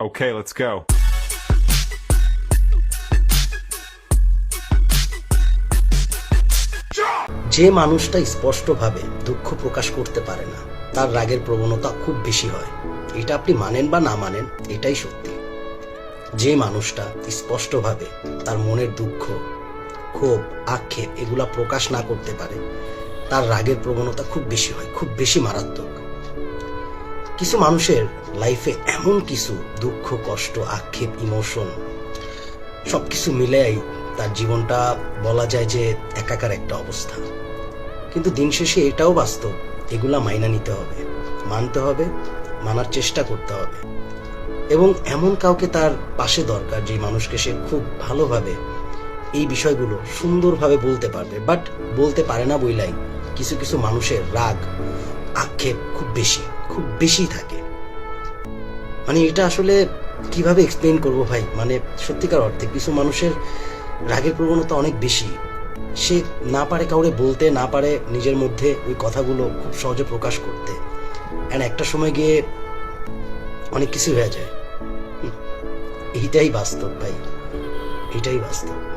Okay, let's go. যে মানুষটা স্পষ্টভাবে দুঃখ প্রকাশ করতে পারে না তার রাগের প্রবণতা খুব বেশি হয়। এটা আপনি মানেন বা না মানেন এটাই সত্যি। যে মানুষটা স্পষ্টভাবে তার মনের দুঃখ ক্ষোভ আক্ষেপ এগুলা প্রকাশ না করতে পারে তার রাগের প্রবণতা খুব বেশি হয় খুব বেশি মারাত্মক। কিছু মানুষের লাইফে এমন কিছু দুঃখ, কষ্ট, আক্ষেপ ইমোশন সবকিছু মিলেই তার জীবনটা বলা যায় যে একাকার একটা অবস্থা। কিন্তু দিন শেষে এটাও বাস্তব, এগুলা মাইনা নিতে হবে, মানতে হবে, মানার চেষ্টা করতে হবে। এবং এমন কাউকে তার পাশে দরকার যে মানুষকে সে খুব ভালোভাবে এই বিষয়গুলো সুন্দরভাবে বলতে পারবে। বাট বলতে পারে না বইলাই কিছু কিছু মানুষের রাগ, আক্ষেপ খুব বেশি। খুব বেশি থাকে। মানে এটা আসলে কীভাবে এক্সপ্লেন করব ভাই? মানে সত্যিকার অর্থে কিছু মানুষের রাগের প্রবণতা অনেক বেশি। সে না পারে কাউরে বলতে, না পারে নিজের মধ্যে ওই কথাগুলো খুব সহজে প্রকাশ করতে। অ্যান্ড একটা সময় গিয়ে অনেক কিছু হয়ে যায়। এইটাই বাস্তব ভাই। এটাই বাস্তব।